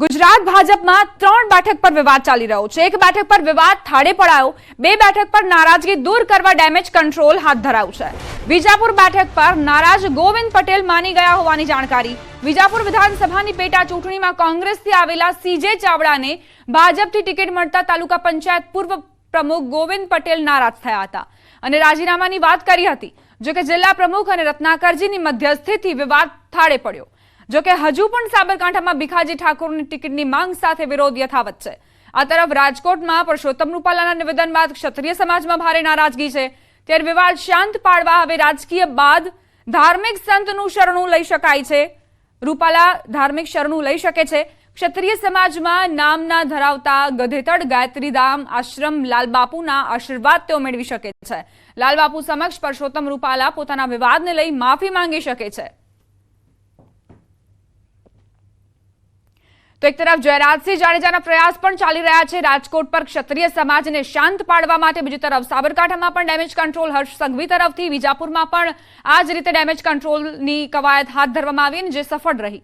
ગુજરાત ભાજપમાં ત્રણ બેઠક પર વિવાદ ચાલી રહ્યો છે. એક બેઠક પર વિવાદ થાળે પડાયો. બે બેઠક પર નારાજગી દૂર કરવા ડેમેજ કંટ્રોલ હાથ ધરાયું છે. વિજાપુર બેઠક પર નારાજ ગોવિંદ પટેલ માની ગયા હોવાની જાણકારી. વિજાપુર વિધાનસભાની પેટા ચૂંટણીમાં કોંગ્રેસથી આવેલા સીજે ચાવડાને ભાજપથી ટિકિટ મળતા તાલુકા પંચાયત પૂર્વ પ્રમુખ ગોવિંદ પટેલ નારાજ થયા હતા. અને રાજીનામાની વાત કરી હતી, જોકે જિલ્લા પ્રમુખ અને રત્નાકરજીની મધ્યસ્થીથી વિવાદ થાળે પડ્યો. જો કે હજુ પણ સાબરકાંઠામાં ભીખાજી ઠાકોરની ટિકિટની માંગ સાથે વિરોધ યથાવત છે. આ તરફ રાજકોટમાં પરસોત્તમ રૂપાલાના નિવેદન બાદ ક્ષત્રિય સમાજમાં ભારે નારાજગી છે. ત્યારે વિવાદ શાંત પાડવા હવે રાજકીય બાદ ધાર્મિક સંતનું શરણું લઈ શકાય છે. રૂપાલા ધાર્મિક શરણું લઈ શકે છે. ક્ષત્રિય સમાજમાં નામના ધરાવતા ગધેતડ ગાયત્રીધામ આશ્રમ, લાલબાપુના આશીર્વાદ તેઓ મેળવી શકે છે. લાલબાપુ સમક્ષ પરસોત્તમ રૂપાલા પોતાના વિવાદને લઈ માફી માંગી શકે છે. તો એક તરફ જયરાજસિંહ જાડેજાના પ્રયાસ પણ ચાલી રહ્યા છે. રાજકોટ પર ક્ષત્રિય સમાજને શાંત પાડવા માટે બીજી તરફ સાબરકાંઠામાં પણ ડેમેજ કંટ્રોલ હર્ષ સંઘવી તરફથી વિજાપુરમાં પણ આ જ રીતે ડેમેજ કંટ્રોલની કવાયત હાથ ધરવામાં આવી જે સફળ રહી.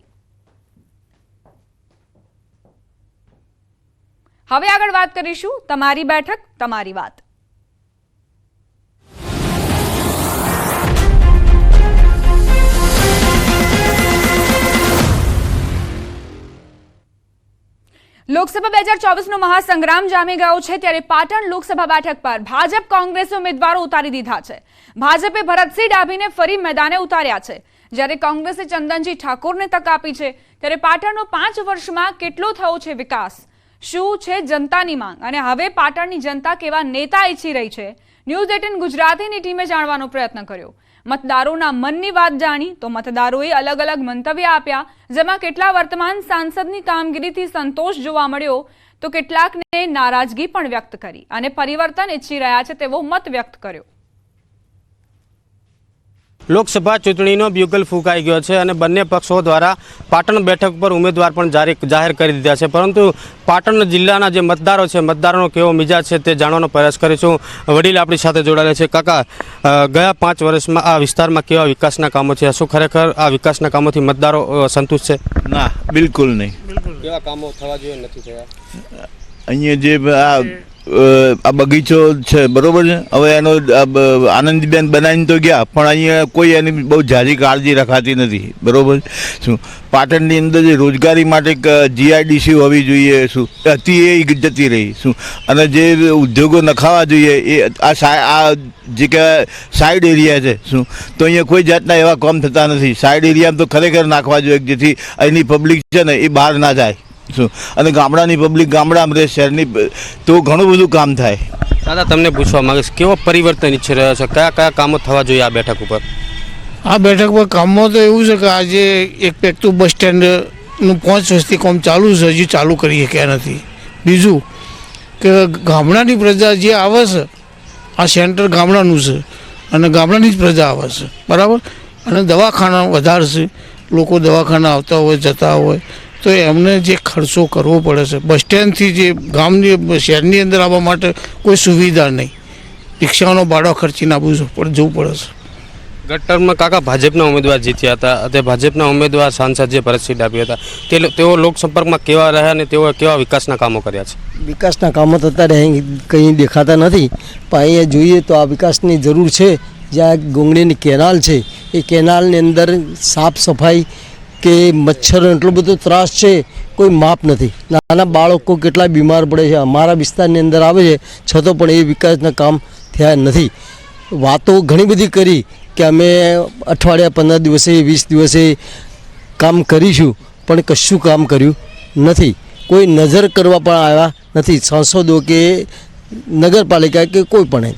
હવે આગળ વાત કરીશું તમારી બેઠક, તમારી વાત. લોકસભા બે હજાર ચોવીસનો મહાસંગ્રામ જામી ગયો છે ત્યારે પાટણ લોકસભા બેઠક પર ભાજપ કોંગ્રેસ ઉમેદવારો ઉતારી દીધા છે. ભાજપે ભરતસિંહ ડાભીને ફરી મેદાને ઉતાર્યા છે. જ્યારે કોંગ્રેસે ચંદનજી ઠાકોરને તક આપી છે, ત્યારે પાટણનો પાંચ વર્ષમાં કેટલો થયો છે વિકાસ? શું છે જનતાની માંગ? અને હવે પાટણની જનતા કેવા નેતા ઈચ્છી રહી છે? ન્યૂઝ એટીન ગુજરાતીની ટીમે જાણવાનો પ્રયત્ન કર્યો. મતદારોના મનની વાત જાણી તો મતદારોએ અલગ અલગ મંતવ્ય આપ્યા, જેમાં કેટલા વર્તમાન સાંસદની કામગીરીથી સંતોષ જોવા મળ્યો તો કેટલાકને નારાજગી પણ વ્યક્ત કરી અને પરિવર્તન ઈચ્છી રહ્યા છે તેવો મત વ્યક્ત કર્યો. લોકસભા ચૂંટણીનો બ્યુગલ ફૂંકાઈ ગયો છે અને બંને પક્ષો દ્વારા પાટણ બેઠક પર ઉમેદવાર પણ જારી જાહેર કરી દીધા છે. પરંતુ પાટણ જિલ્લાના જે મતદારો છે મતદારોનો કેવો મિજાજ છે તે જાણવાનો પ્રયાસ કરીશું. વડીલ આપણી સાથે જોડાયેલા છે. કાકા ગયા પાંચ વર્ષમાં આ વિસ્તારમાં કેવા વિકાસના કામો છે? શું ખરેખર આ વિકાસના કામોથી મતદારો સંતુષ્ટ છે? ના બિલકુલ નહીં. કેવા કામો થવા જોઈએ નથી થયા? અહીંયા જે આ આ બગીચો છે, બરોબર છે? હવે એનો આનંદીબેન બનાવીને તો ગયા, પણ અહીંયા કોઈ એની બહુ જાજી કાળજી રખાતી નથી, બરોબર? શું, પાટણની અંદર જે રોજગારી માટે જીઆઈડીસી હોવી જોઈએ, શું, હતી એ જતી રહી, શું, અને જે ઉદ્યોગો નખાવા જોઈએ, એ આ આ જે કે સાઈડ એરિયા છે, શું, તો અહીંયા કોઈ જાતના એવા કામ થતા નથી. સાઈડ એરિયામાં તો ખરેખર નાખવા જોઈએ જેથી અહીંની પબ્લિક છે ને એ બહાર ના જાય. શું? અને ગામડાની પબ્લિક ગામડામાં રહે શહેરની તો ઘણું બધું કામ થાય. દાદા તમને પૂછવા માંગીશ કેવો પરિવર્તન ઈચ્છી રહ્યો છે? કયા કયા કામો થવા જોઈએ આ બેઠક ઉપર? આ બેઠક પર કામમાં તો એવું છે કે આજે એક પેકતું બસ સ્ટેન્ડનું પાંચ વર્ષથી કામ ચાલુ છે હજી ચાલુ કરી શક્યા નથી. બીજું કે ગામડાની પ્રજા જે આવે છે આ સેન્ટર ગામડાનું છે અને ગામડાની જ પ્રજા આવે છે. બરાબર? અને દવાખાના વધારે છે. લોકો દવાખાના આવતા હોય જતા હોય. તો એમને જે ખર્ચો કરવો પડે છે બસ સ્ટેન્ડથી જે ગામની શહેરની અંદર આવવા માટે કોઈ સુવિધા નહીં. રિક્ષાનો ભાડો ખર્ચીને આવવું જવું જવું પડે છે. ગત ટર્મમાં કાકા ભાજપના ઉમેદવાર જીત્યા હતા તે ભાજપના ઉમેદવાર સાંસદ જે ભરતસિંહ ડાભી હતા તે તેઓ લોકસંપર્કમાં કેવા રહ્યા અને તેઓ કેવા વિકાસના કામો કર્યા છે? વિકાસના કામો તો અત્યારે અહીં કંઈ દેખાતા નથી પણ અહીંયા જોઈએ તો આ વિકાસની જરૂર છે. જ્યાં ગોંગડીની કેનાલ છે એ કેનાલની અંદર સાફ સફાઈ કે મચ્છરનો એટલો બધો ત્રાસ છે, કોઈ માપ નથી. નાના બાળકો કેટલા બીમાર પડે છે, અમારા વિસ્તારની અંદર આવે છે, છતાં પણ એ વિકાસના કામ થયા નથી. વાતો ઘણી બધી કરી કે અમે અઠવાડિયા પંદર દિવસે, વીસ દિવસે કામ કરીશું, પણ કશું કામ કર્યું નથી. કોઈ નજર કરવા પણ આવ્યા નથી. સાંસદો કે નગરપાલિકા કે કોઈ પણ.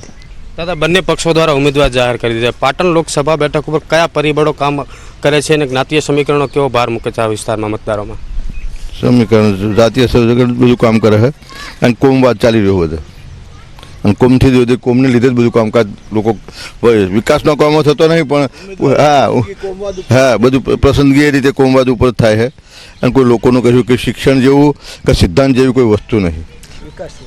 દાદા બંને પક્ષો દ્વારા ઉમેદવાર જાહેર કરી દીધા. પાટણ લોકસભા બેઠક ઉપર કયા પરિબળો કામ કરે છે અને જ્ઞાતીય સમીકરણો કેવો ભાર મૂકે છે આ વિસ્તારમાં મતદારોમાં? સમીકરણ જાતીય સમીકરણ બધું કામ કરે છે અને કોમવાદ ચાલી રહ્યો બધે અને કોમથી જો બધે કોમને લીધે જ બધું કામકાજ લોકો વિકાસનો કામો થતો નહીં પણ હા હા બધું પસંદગી એ રીતે કોમવાદ ઉપર થાય છે. અને કોઈ લોકોનું કહ્યું કે શિક્ષણ જેવું કે સિદ્ધાંત જેવી કોઈ વસ્તુ નહીં.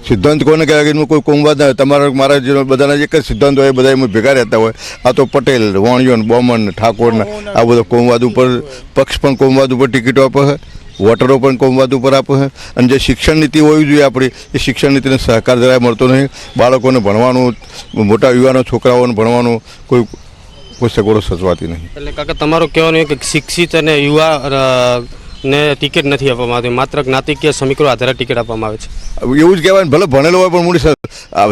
સિદ્ધાંત કોને કહેવાય કે કોઈ કોમવાદ ના હોય. તમારા મારા જે બધાના એક જ સિદ્ધાંત હોય એ બધા એમાં ભેગા રહેતા હોય. આ તો પટેલ વાણિયો ને બોમન ઠાકોર ને આ બધો કોમવાદ ઉપર પક્ષ પણ કોમવાદ ઉપર ટિકિટો આપે છે વોટરો પણ કોમવાદ ઉપર આપે છે. અને જે શિક્ષણ નીતિ હોવી જોઈએ આપણી એ શિક્ષણ નીતિને સહકાર જરાય મળતો નહીં. બાળકોને ભણવાનું મોટા યુવાનો છોકરાઓને ભણવાનું કોઈ કોઈ સગવડો સચવાતી નહીં. એટલે કાકા તમારો કહેવાનું કે શિક્ષિત અને યુવા ને ટિકિટ નથી આપવામાં આવતી. માત્ર જ્ઞાતિકીય સમીકરો આધારે ટિકિટ આપવામાં આવે છે. એવું જ કહેવાય ભલે ભણેલો હોય પણ મૂડી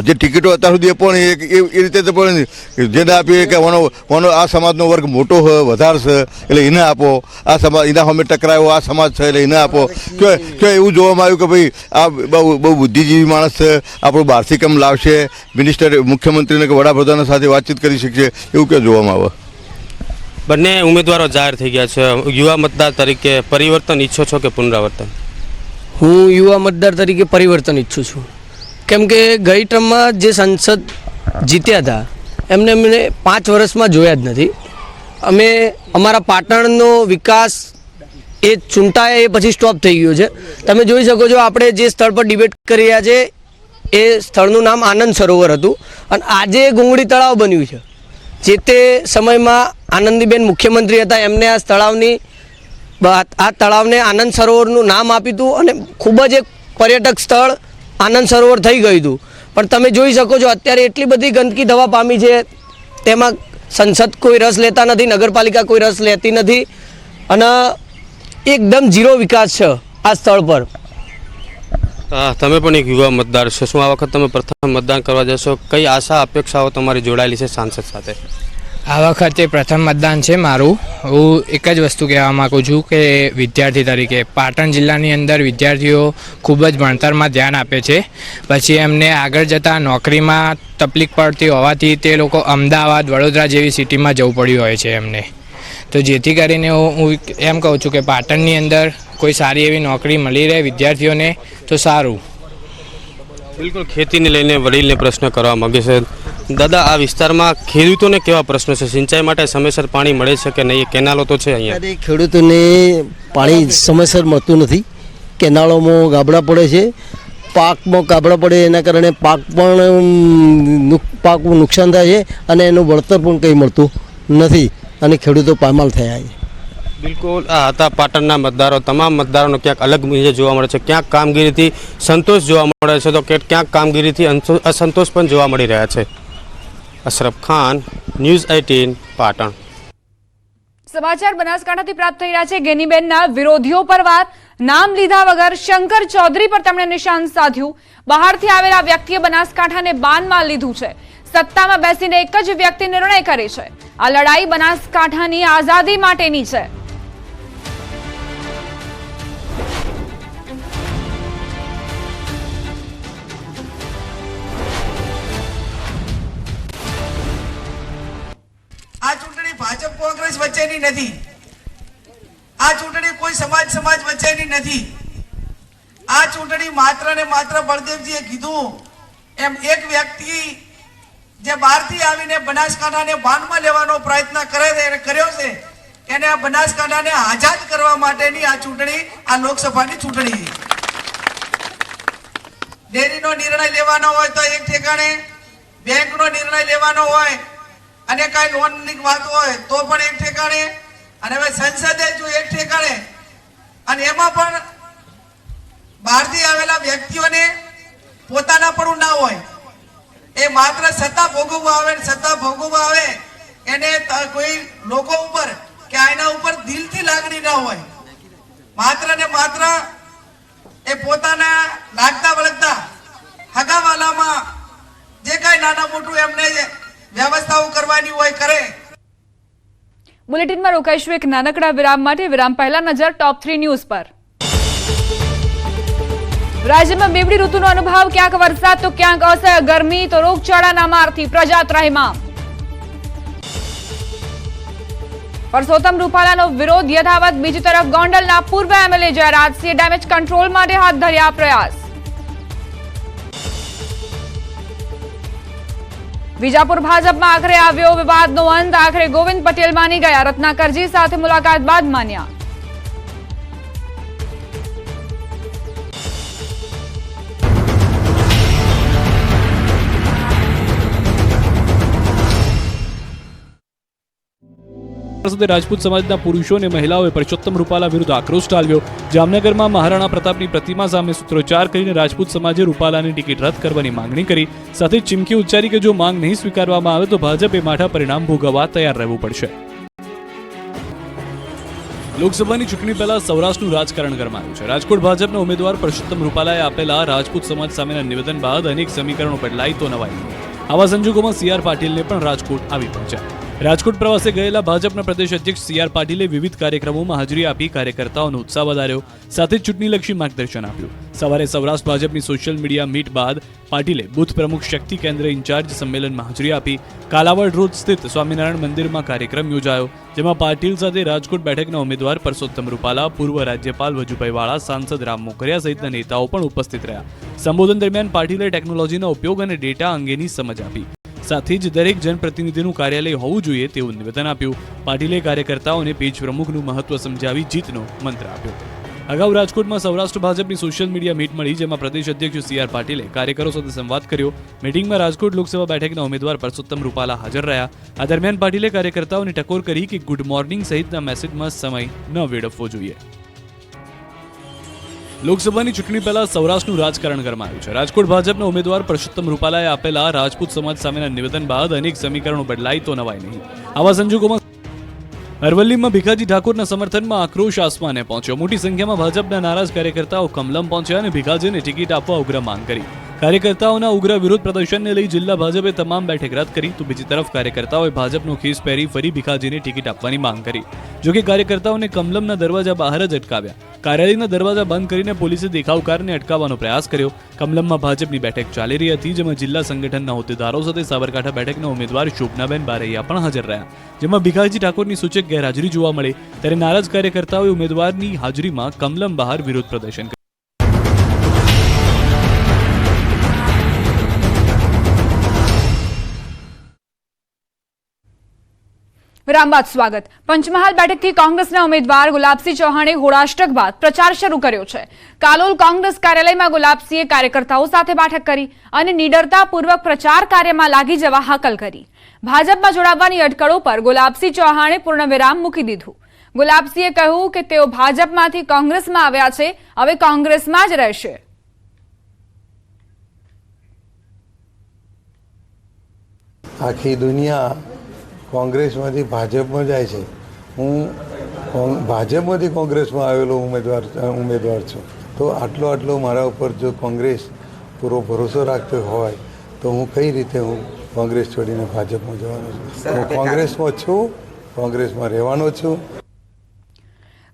જે ટિકિટો અત્યાર સુધી પણ એ રીતે તો પણ જેને આપીએ કે વાનો વાનો આ સમાજનો વર્ગ મોટો છે, વધારે છે, એટલે એને આપો. આ સમાજ એના સામે ટકરાયો, આ સમાજ છે, એટલે એને આપો. કે કે એવું જોવામાં આવ્યું કે ભાઈ આ બહુ બહુ બુદ્ધિજીવી માણસ છે, આપણું બહારથી કેમ લાવશે? મિનિસ્ટર મુખ્યમંત્રીને કે વડાપ્રધાન સાથે વાતચીત કરી શકશે? એવું ક્યાં જોવામાં આવે? બંને ઉમેદવારો જાહેર થઈ ગયા છે. યુવા મતદાર તરીકે પરિવર્તન ઈચ્છો છો કે પુનરાવર્તન? હું યુવા મતદાર તરીકે પરિવર્તન ઈચ્છું છું. કેમ કે ગઈ ટર્મમાં જે સંસદ જીત્યા હતા, એમને અમને પાંચ વર્ષમાં જોયા જ નથી. અમે અમારા પાટણનો વિકાસ એ ચૂંટાયા એ પછી સ્ટોપ થઈ ગયો છે. તમે જોઈ શકો છો, આપણે જે સ્થળ પર ડિબેટ કરી રહ્યા છે, એ સ્થળનું નામ આનંદ સરોવર હતું. અને આજે ગુંગળી તળાવ બન્યું છે. જે તે સમયમાં આનંદીબેન મુખ્યમંત્રી હતા, એમને આ તળાવની આ તળાવને આનંદ સરોવરનું નામ આપ્યું હતું અને ખૂબ જ એક પર્યટક સ્થળ આનંદ સરોવર થઈ ગયું હતું. પણ તમે જોઈ શકો છો, અત્યારે એટલી બધી ગંદકી થવા પામી છે, તેમાં સંસદ કોઈ રસ લેતા નથી, નગરપાલિકા કોઈ રસ લેતી નથી અને એકદમ ઝીરો વિકાસ છે આ સ્થળ પર. તમે પણ એક યુવા મતદાર છો. શું આ વખત તમે પ્રથમ મતદાન કરવા જશો? કઈ આશા, અપેક્ષાઓ તમારી જોડાયેલી છે સાંસદ સાથે? આ વખતે પ્રથમ મતદાન છે મારું. હું એક જ વસ્તુ કહેવા માગું છું કે વિદ્યાર્થી તરીકે. પાટણ જિલ્લાની અંદર વિદ્યાર્થીઓ ખૂબ જ ભણતરમાં ધ્યાન આપે છે. પછી એમને આગળ જતાં નોકરીમાં તકલીફ પડતી હોવાથી તે લોકો અમદાવાદ, વડોદરા જેવી સિટીમાં જવું પડ્યું હોય છે એમને. તો જેથી કરીને હું એમ કહું છું કે પાટણની અંદર કોઈ સારી એવી નોકરી મળી રહે વિદ્યાર્થીઓને તો સારું. બિલકુલ ખેતીને લઈને વડીલને પ્રશ્ન કરવા માંગે છે. દાદા આ વિસ્તારમાં ખેડૂતોને કેવા પ્રશ્નો છે? સિંચાઈ માટે સમયસર પાણી મળે છે કે નહીં? કેનાલો તો છે અહીંયા. ખેડૂતોને પાણી સમયસર મળતું નથી. કેનાળોમાં ગાબડા પડે છે. પાકમાં ગાબડા પડે એના કારણે પાક પણ પાકનું નુકસાન થાય છે અને એનું વળતર પણ કંઈ મળતું નથી. અને ખેડૂતો પામાલ થયા છે. બિલકુલ આ હતા પાટણના મતદારો. તમામ મતદારોનો ક્યાંક અલગ મિજાજ જોવા મળે છે. ક્યાંક કામગીરીથી સંતોષ જોવા મળે છે તો ક્યાંક કામગીરીથી અંસો- અસંતોષ પણ જોવા મળી રહ્યા છે. Ashraf Khan news eighteen Patan. સમાચાર બનાસકાંઠાથી પ્રાપ્ત થઈ રહ્યા છે. ગેનીબેનના વિરોધીઓ પર વાર. નામ લીધા વગર શંકર ચૌધરી પર તેમણે નિશાન સાધ્યું. બહારથી આવેલા વ્યક્તિએ બનાસકાંઠાને બાનમાં લીધું છે. સત્તામાં બેસીને એક જ વ્યક્તિ નિર્ણય કરે છે. આ લડાઈ બનાસકાંઠાની આઝાદી માટેની છે. આ ચૂંટણી ભાજપ કોંગ્રેસ વચ્ચેની નથી. આ ચૂંટણી કોઈ સમાજ સમાજ વચ્ચેની નથી. આ ચૂંટણી માત્ર ને માત્ર બળદેવજીએ કીધું. એમ એક વ્યક્તિ જે બહારથી આવીને બનાસકાંઠાને બાનમાં લેવાનો પ્રયત્ન કરે છે કર્યો છે, એને આ બનાસકાંઠાને આઝાદ કરવા માટેની આ ચૂંટણી, આ લોકસભાની ચૂંટણી ડેરીનો નિર્ણય લેવાનો હોય તો એક ઠેકાણે, બેંકનો નિર્ણય લેવાનો હોય, અને કાંઈ લોનની વાત હોય તો પણ એક ઠેકાણે, અને હવે સંસદે જો એક ઠેકાણે, અને એમાં પણ બહારથી આવેલા વ્યક્તિઓને પોતાના પણ ના હોય એ માત્ર સત્તા ભોગવવા આવે સત્તા ભોગવવા આવે, એને કોઈ લોકો ઉપર કે આના ઉપર દિલથી લાગણી ના હોય. માત્ર ને માત્ર એ પોતાના લાગતા વળગતા હગાવાલામાં જે કાંઈ નાના મોટું એમને વ્યવસ્થાઓ કરવાની હોય કરે. બુલેટિનમાં રોકાઈશું એક નાનકડા વિરામ માટે. વિરામ પહેલા નજર ટોપ થ્રી ન્યૂઝ પર. રાજ્યમાં બેવડી ઋતુનો અનુભવ, ક્યાંક વરસાદ તો ક્યાંક અસહ્ય ગરમી, તો રોગચાળાના મારથી પ્રજા ત્રાહિમામ પરસોત્તમ રૂપાલાનો વિરોધ યથાવત, બીજી તરફ ગોંડલના પૂર્વ એમએલએ જયરાજસિંહે ડેમેજ કંટ્રોલ માટે હાથ ધર્યા પ્રયાસ. વિજાપુર ભાજપમાં આખરે આવ્યો વિવાદનો અંત, આખરે ગોવિંદ પટેલ માની ગયા, રત્નાકરજી સાથે મુલાકાત બાદ માન્યા. સાથે રાજપૂત સમાજના પુરુષો અને મહિલાઓએ પરસોત્તમ રૂપાલા વિરુદ્ધ આક્રોશ ઠાલવ્યો જામનગરમાં મહારાણા પ્રતાપની પ્રતિમા સામે સૂત્રોચ્ચાર કરીને રાજપૂત સમાજે રૂપાલાની ટિકિટ રદ કરવાની માંગણી કરી. સાથે ચીમકી ઉચ્ચારી કે જો માંગ નહીં સ્વીકારવામાં આવે તો ભાજપે માઠા પરિણામ ભોગવવા તૈયાર રહેવું પડશે. લોકસભાની ચૂંટણી પહેલા સૌરાષ્ટ્રનું રાજકારણ ગરમાયું છે. રાજકોટ ભાજપના ઉમેદવાર પરસોત્તમ રૂપાલાએ આપેલા રાજપૂત સમાજ સામેના નિવેદન બાદ અનેક સમીકરણો બદલાઈ તો નવાઈ. આવા સંજોગોમાં સી આર પાટીલને પણ રાજકોટ આવી પહોંચ્યા. રાજકોટ પ્રવાસે ગયેલા ભાજપના પ્રદેશ અધ્યક્ષ સી આર પાટીલે વિવિધ કાર્યક્રમોમાં હાજરી આપી કાર્યકર્તાઓનો ઉત્સાહ વધાર્યો. સાથે ચૂંટણીલક્ષી માર્ગદર્શન આપ્યું. સવારે સૌરાષ્ટ્ર ભાજપની સોશિયલ મીડિયા મીટ બાદ પાટીલે બુથ પ્રમુખ શક્તિ કેન્દ્ર ઇન્ચાર્જ સંમેલનમાં હાજરી આપી. કાલાવડ રોડ સ્થિત સ્વામિનારાયણ મંદિરમાં કાર્યક્રમ યોજાયો, જેમાં પાટીલ સાથે રાજકોટ બેઠકના ઉમેદવાર પરસોત્તમ રૂપાલા, પૂર્વ રાજ્યપાલ વજુભાઈ વાળા, સાંસદ રામ મોકરિયા સહિતના નેતાઓ પણ ઉપસ્થિત રહ્યા. સંબોધન દરમિયાન પાટીલે ટેકનોલોજીના ઉપયોગ અને ડેટા અંગેની સમજ આપી. સાથે જ દરેક જનપ્રતિનિધિનું કાર્યાલય હોવું જોઈએ તેવું નિવેદન આપ્યું. પાટીલે કાર્યકર્તાઓને પેજ પ્રમુખનું મહત્વ સમજાવી જીતનો મંત્ર આપ્યો. અગાઉ રાજકોટમાં સૌરાષ્ટ્ર ભાજપની સોશિયલ મીડિયા મીટ મળી, જેમાં પ્રદેશ અધ્યક્ષ સી આર પાટીલે કાર્યકરો સાથે સંવાદ કર્યો. મીટિંગમાં રાજકોટ લોકસભા બેઠકના ઉમેદવાર પરસોત્તમ રૂપાલા હાજર રહ્યા. આ દરમિયાન પાટીલે કાર્યકર્તાઓને ટકોર કરી કે ગુડ મોર્નિંગ સહિતના મેસેજમાં સમય ન વેડફવો જોઈએ. લોકસભાની ચૂંટણી પહેલા સૌરાષ્ટ્રનું રાજકારણ ગરમાયું છે. રાજકોટ ભાજપના ઉમેદવાર પરસોત્તમ રૂપાલાએ આપેલા રાજપૂત સમાજ સામેના નિવેદન બાદ અનેક સમીકરણો બદલાય તો નવાય નહીં. આવા સંજોગોમાં અરવલ્લીમાં ભીખાજી ઠાકોરના સમર્થનમાં આક્રોશ આસમાને પહોંચ્યો. મોટી સંખ્યામાં ભાજપના નારાજ કાર્યકર્તાઓ કમલમ પહોંચ્યા અને ભીખાજીને ટિકિટ આપવા ઉગ્ર માંગ કરી. કાર્યકર્તાઓના ઉગ્ર વિરોધ પ્રદર્શનને લઈ જિલ્લા ભાજપે તમામ બેઠક રદ કરી. તો બીજી તરફ કાર્યકર્તાઓએ ભાજપનો ખીસ પહેરી ફરી ભીખાજીને ટિકિટ આપવાની માંગ કરી. જોકે કાર્યકર્તાઓને કમલમના દરવાજા બહાર જ અટકાવ્યા. કાર્યાલયના દરવાજા બંધ કરીને પોલીસે દેખાવકારને અટકાવવાનો પ્રયાસ કર્યો. કમલમમાં ભાજપની બેઠક ચાલી રહી હતી, જેમાં જિલ્લા સંગઠનના હોદ્દેદારો સાથે સાબરકાંઠા બેઠકના ઉમેદવાર શોભનાબેન બારૈયા પણ હાજર રહ્યા. જેમાં ભીખાજી ઠાકોરની સૂચક ગેરહાજરી જોવા મળે. ત્યારે નારાજ કાર્યકર્તાઓએ ઉમેદવારની હાજરીમાં કમલમ બહાર વિરોધ પ્રદર્શન કર્યું. વિરામ બાદ સ્વાગત. પંચમહાલ બેઠકથી કોંગ્રેસના ઉમેદવાર ગુલાબસિંહ ચૌહાણે હોળાષ્ટક બાદ પ્રચાર શરૂ કર્યો છે. કાલોલ કોંગ્રેસ કાર્યાલયમાં ગુલાબસિંહે કાર્યકર્તાઓ સાથે બેઠક કરી અને નિડરતાપૂર્વક પ્રચાર કાર્યમાં લાગી જવા હાકલ કરી. ભાજપમાં જોડાવવાની અટકળો પર ગુલાબસિંહ ચૌહાણે પૂર્ણ વિરામ મૂકી દીધું. ગુલાબસિંહે કહ્યું કે તેઓ ભાજપમાંથી કોંગ્રેસમાં આવ્યા છે, હવે કોંગ્રેસમાં જ રહેશે. આખી દુનિયા કોંગ્રેસમાંથી ભાજપમાં જાય છે. હું ભાજપમાંથી કોંગ્રેસમાં આવેલો ઉમેદવાર ઉમેદવાર છું. તો આટલો આટલો મારા ઉપર જો કોંગ્રેસ પૂરો ભરોસો રાખતો હોય તો હું કઈ રીતે હું કોંગ્રેસ છોડીને ભાજપમાં જવાનો છું? હું કોંગ્રેસમાં છું કોંગ્રેસમાં રહેવાનો છું.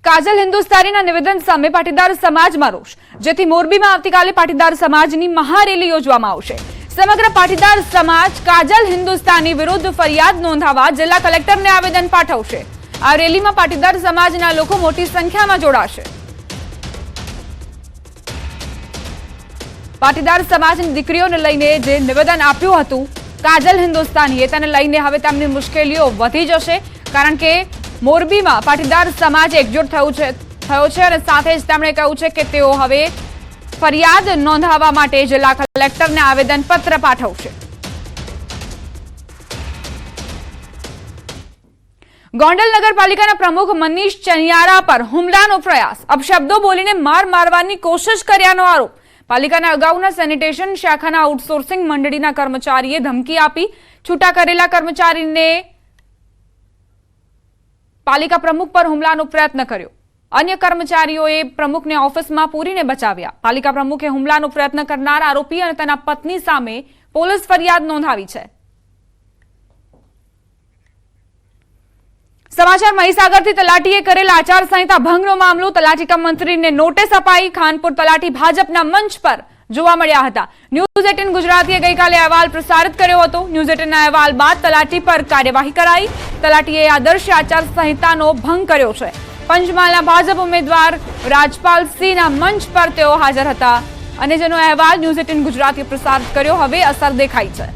કાજલ હિન્દુસ્તાનીના નિવેદન સામે પાટીદાર સમાજમાં રોષ જેથી મોરબીમાં આવતીકાલે પાટીદાર સમાજની મહારેલી યોજવામાં આવશે. સમગ્ર પાટીદાર સમાજ કાજલ હિન્દુસ્તાની વિરુદ્ધ ફરિયાદ નોંધાવવા જિલ્લા કલેક્ટરને આવેદન પાઠવશે. આ રેલીમાં પાટીદાર સમાજના લોકો મોટી સંખ્યામાં જોડાશે. પાટીદાર સમાજની દીકરીઓને લઈને જે નિવેદન આપ્યું હતું, કાજલ હિન્દુસ્તાનીએ તેને લઈને હવે તેમની મુશ્કેલીઓ વધી જશે, કારણ કે મોરબીમાં પાટીદાર સમાજ એકજૂટ થયું છે, થયો છે અને સાથે જ તેમણે કહ્યું છે કે તેઓ હવે ફરિયાદ નોંધાવવા માટે જિલ્લા કલેક્ટરને આવેદનપત્ર પાઠવશે. ગોંડલ નગરપાલિકાના પ્રમુખ મનીષ ચનિયારા પર હુમલાનો પ્રયાસ. અપશબ્દો બોલીને માર મારવાની કોશિશ કર્યાનો આરોપ. પાલિકાના અગાઉના સેનિટેશન શાખાના આઉટસોર્સિંગ મંડળીના કર્મચારીએ ધમકી આપી. છૂટા કરેલા કર્મચારીને પાલિકા પ્રમુખ પર હુમલાનો પ્રયત્ન કર્યો. અન્ય કર્મચારીઓએ પ્રમુખને ઓફિસમાં પૂરીને બચાવ્યા. પાલિકા પ્રમુખે હુમલાનો પ્રયત્ન કરનાર આરોપી અને તેના પત્ની સામે પોલીસ ફરિયાદ નોંધાવી છે. સમાચાર મહીસાગરથી તલાટીએ કરેલ આચારસંહિતા ભંગનો મામલો તલાટી કમ મંત્રીને નોટિસ અપાઈ. ખાનપુર તલાટી ભાજપના મંચ પર જોવા મળ્યા હતા. ન્યૂઝ એટીન ગુજરાતીએ ગઈકાલે અહેવાલ પ્રસારિત કર્યો હતો. ન્યૂઝ એટીનના અહેવાલ બાદ તલાટી પર કાર્યવાહી કરાઈ. તલાટીએ આદર્શ આચારસંહિતાનો ભંગ કર્યો છે. પંચમહાલના ભાજપ ઉમેદવાર રાજપાલ સિંહના મંચ પર તેઓ હાજર હતા. અને જેનો અહેવાલ ન્યૂઝ એટીન ગુજરાતીએ પ્રસારિત કર્યો. હવે અસર દેખાઈ છે.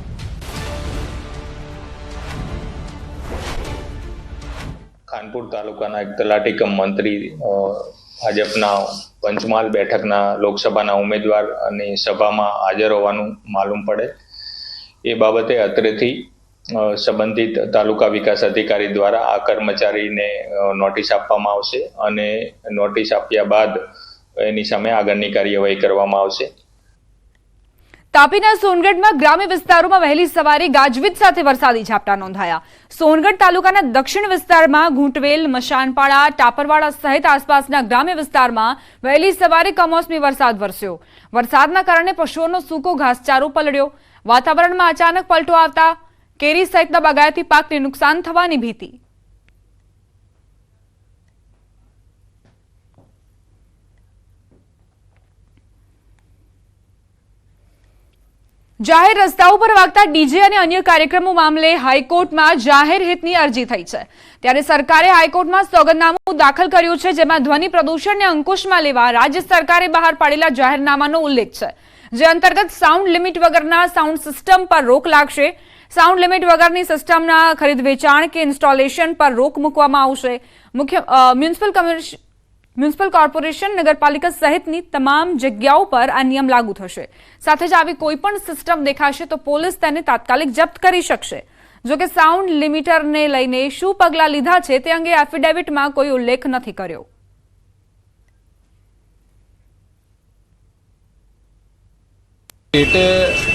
ખાનપુર તાલુકાના એક તલાટી મંત્રી ભાજપના પંચમહાલ બેઠકના લોકસભાના ઉમેદવાર અને સભામાં હાજર હોવાનું માલુમ પડે. એ બાબતે અત્રેથી સંબંધિત તાલુકા વિકાસ અધિકારી દ્વારા આ કર્મચારીને નોટિસ આપવામાં આવશે અને નોટિસ આપ્યા બાદ એની સામે આગળની કાર્યવાહી કરવામાં આવશે. તાપીના સોનગઢમાં ગ્રામ્ય વિસ્તારોમાં વહેલી સવારે ગાજવીજ સાથે વરસાદી ઝાપટા નોંધાયા. સોનગઢ તાલુકાના દક્ષિણ વિસ્તારમાં ઘૂંટવેલ મશાનપાડા ટાપરવાડા સહિત આસપાસના ગ્રામ્ય વિસ્તારમાં વહેલી સવારે કમોસમી વરસાદ વરસ્યો. વરસાદના કારણે પશુઓનો સૂકો ઘાસચારો પલળ્યો. વાતાવરણમાં અચાનક પલટો આવતા કેરી સહિતના બગાયતી પાકને નુકસાન થવાની ભીતિ. જાહેર રસ્તાઓ પર વાગતા ડીજે અને અન્ય કાર્યક્રમો મામલે હાઈકોર્ટમાં જાહેર હિતની અરજી થઈ છે. ત્યારે સરકારે હાઈકોર્ટમાં સોગંદનામું દાખલ કર્યું છે, જેમાં ધ્વનિ પ્રદૂષણને અંકુશમાં લેવા રાજ્ય સરકારે બહાર પાડેલા જાહેરનામાનો ઉલ્લેખ છે. જે અંતર્ગત સાઉન્ડ લિમિટ વગરના સાઉન્ડ સિસ્ટમ પર રોક લાગશે. સાઉન્ડ લિમિટ વગરની સિસ્ટમના ખરીદ વેચાણ કે ઇન્સ્ટોલેશન પર રોક મૂકવામાં આવશે. મુખ્ય મ્યુનિસિપલ મ્યુનિસિપલ કોર્પોરેશન નગરપાલિકા સહિતની તમામ જગ્યાઓ પર આ નિયમ લાગુ થશે. સાથે જ આવી કોઈ પણ સિસ્ટમ દેખાશે તો પોલીસ તેને તાત્કાલિક જપ્ત કરી શકશે. જો કે સાઉન્ડ લિમિટરને લઈને શું પગલાં લીધા છે તે અંગે એફિડેવિટમાં કોઈ ઉલ્લેખ નથી કર્યો. સ્ટેટે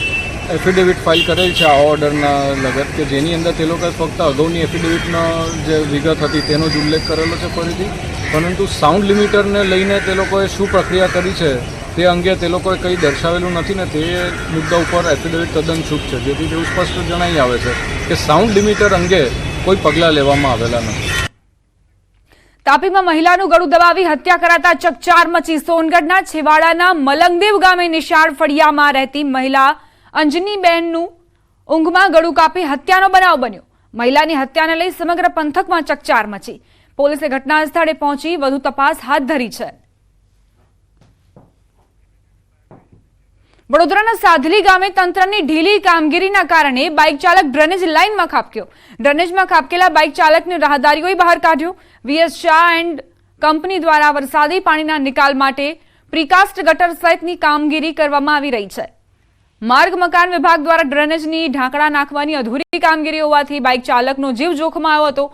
એફિડેવિટ ફાઇલ કરેલ છે આ ઓર્ડરના લગત કે જેની અંદર તે લોકોએ ફક્ત અગાઉની એફિડેવિટનો જે વિગત હતી તેનો જ ઉલ્લેખ કરેલો છે ફરીથી. પરંતુ સાઉન્ડ લિમિટરને લઈને તે લોકોએ શું પ્રક્રિયા કરી છે તે અંગે તે લોકોએ કંઈ દર્શાવેલું નથી ને તે મુદ્દા ઉપર એફિડેવિટ તદ્દન છૂટ છે. જેથી તેવું સ્પષ્ટ જણાઈ આવે છે કે સાઉન્ડ લિમિટર અંગે કોઈ પગલાં લેવામાં આવેલા નથી. તાપીમાં મહિલાનું ગળું દબાવી હત્યા કરાતા ચકચાર મચી સોનગઢના છેવાડાના મલંગદેવ ગામે નિશાળ ફળિયામાં રહેતી મહિલા અંજનીબેનનું ઊંઘમાં ગળું કાપી હત્યાનો બનાવ બન્યો. મહિલાની હત્યાને લઈ સમગ્ર પંથકમાં ચકચાર મચી. પોલીસે ઘટના સ્થળે પહોંચી વધુ તપાસ હાથ ધરી છે. વડોદરાના સાધલી ગામે તંત્રની ઢીલી કામગીરીના કારણે બાઇક ચાલક ડ્રેનેજ લાઇનમાં ખાબક્યો. ડ્રેનેજમાં ખાબકેલા બાઇક ચાલકને રાહદારીઓએ બહાર કાઢ્યો. વીએસ શાહ એન્ડ કંપની દ્વારા વરસાદી પાણીના નિકાલ માટે પ્રિકાસ્ટ ગટર સહિતની કામગીરી કરવામાં આવી રહી છે. માર્ગ મકાન વિભાગ દ્વારા ડ્રેનેજની ઢાંકણા નાખવાની અધૂરી કામગીરી હોવાથી બાઇક ચાલકનો જીવ જોખમાં આવ્યો હતો.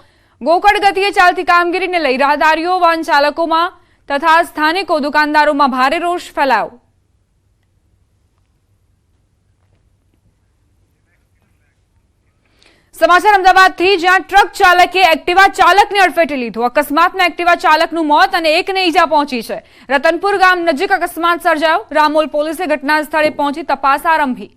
ગોકળ ગતિએ ચાલતી કામગીરીને લઈ રાહદારીઓ વાહન ચાલકોમાં તથા સ્થાનિકો દુકાનદારોમાં ભારે રોષ ફેલાયો. સમાચાર અમદાવાદથી જ્યાં ટ્રક ચાલકે એક્ટિવા ચાલકને અડફેટે લીધો. અકસ્માતમાં એક્ટિવા ચાલકનું મોત અને એકને ઈજા પહોંચી છે. રતનપુર ગામ નજીક અકસ્માત સર્જાયો. રામોલ પોલીસે ઘટના સ્થળે પહોંચી તપાસ આરંભી.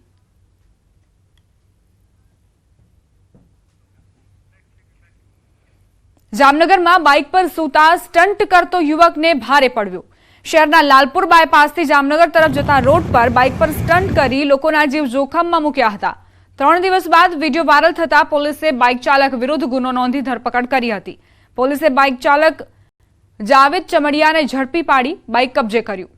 જામનગરમાં બાઇક પર સૂતા સ્ટન્ટ કરતો યુવકને ભારે પડ્યો. શહેરના લાલપુર બાયપાસથી જામનગર તરફ જતા રોડ પર બાઇક પર સ્ટન્ટ કરી લોકોના જીવ જોખમમાં મૂક્યા હતા. ત્રણ દિવસ બાદ વીડિયો વાયરલ થતા પોલીસે બાઇક ચાલક વિરુદ્ધ ગુનો નોંધી ધરપકડ કરી હતી. પોલીસે બાઇક ચાલક જાવેદ ચમડિયાને ઝડપી પાડી બાઇક કબજે કર્યું.